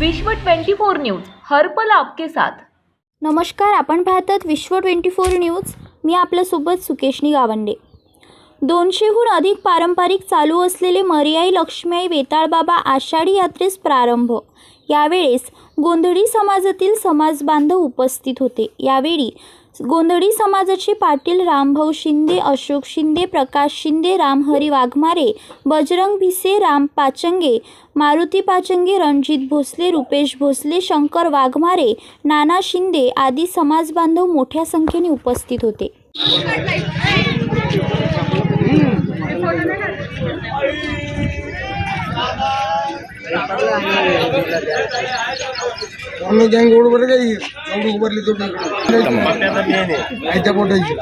विश्व 24 न्यूज हर्पल आपके साथ. नमस्कार आपण पाहतात विश्व ट्वेंटी फोर न्यूज. मी आपल्यासोबत सुकेशनी गावंडे. दोनशेहून अधिक पारंपरिक चालू असलेले मर्याई लक्ष्मीआई वेताळबाबा आषाढी यात्रेस प्रारंभ. यावेळेस गोंधळी समाजातील समाजबांधव उपस्थित होते. यावेळी गोंधळी समाजाचे पाटील रामभाऊ शिंदे अशोक शिंदे प्रकाश शिंदे रामहरी वाघमारे बजरंग भिसे राम पाचंगे मारुती पाचंगे रणजित भोसले रुपेश भोसले शंकर वाघमारे नाना शिंदे आदी समाजबांधव मोठ्या संख्येने उपस्थित होते. आम्ही गँग रोड वर काही एवढी उभारली तो आयत्या पोटायची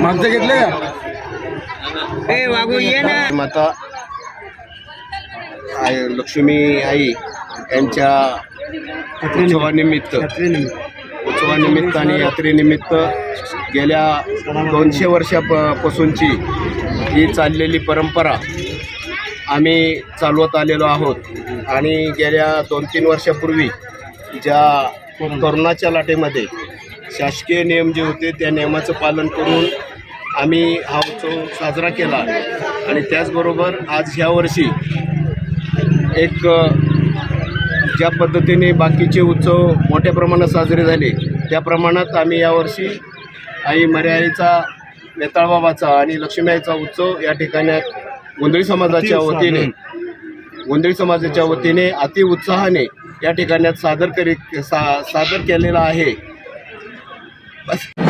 मागचं घेतलं का? माता आई लक्ष्मी आई यांच्या उत्सवानिमित्त उत्सवानिमित्त आणि यात्रेनिमित्त गेल्या दोनशे वर्षापासूनची ही चाललेली परंपरा आम्ही चालवत आलेलो आहोत. आणि गेल्या दोन तीन वर्षापूर्वी ज्या कोरोनाच्या लाटेमध्ये शासकीय नियम जे होते त्या नियमाचं पालन करून आम्ही हा उत्सव साजरा केला. आणि त्याचबरोबर आज ह्या वर्षी एक ज्या पद्धतीने बाकीचे उत्सव मोठ्या प्रमाणात साजरे झाले त्या प्रमाणात आम्ही यावर्षी आई मर्याईचा वेताळबाबाचा आणि लक्ष्मीआईचा उत्सव या ठिकाणी गोंधळी समाजाच्या वतीने गोंधळी समाजाच्या वतीने अति उत्साहाने या ठिकाणी सादर करीत सा सादर केलेला आहे. बस.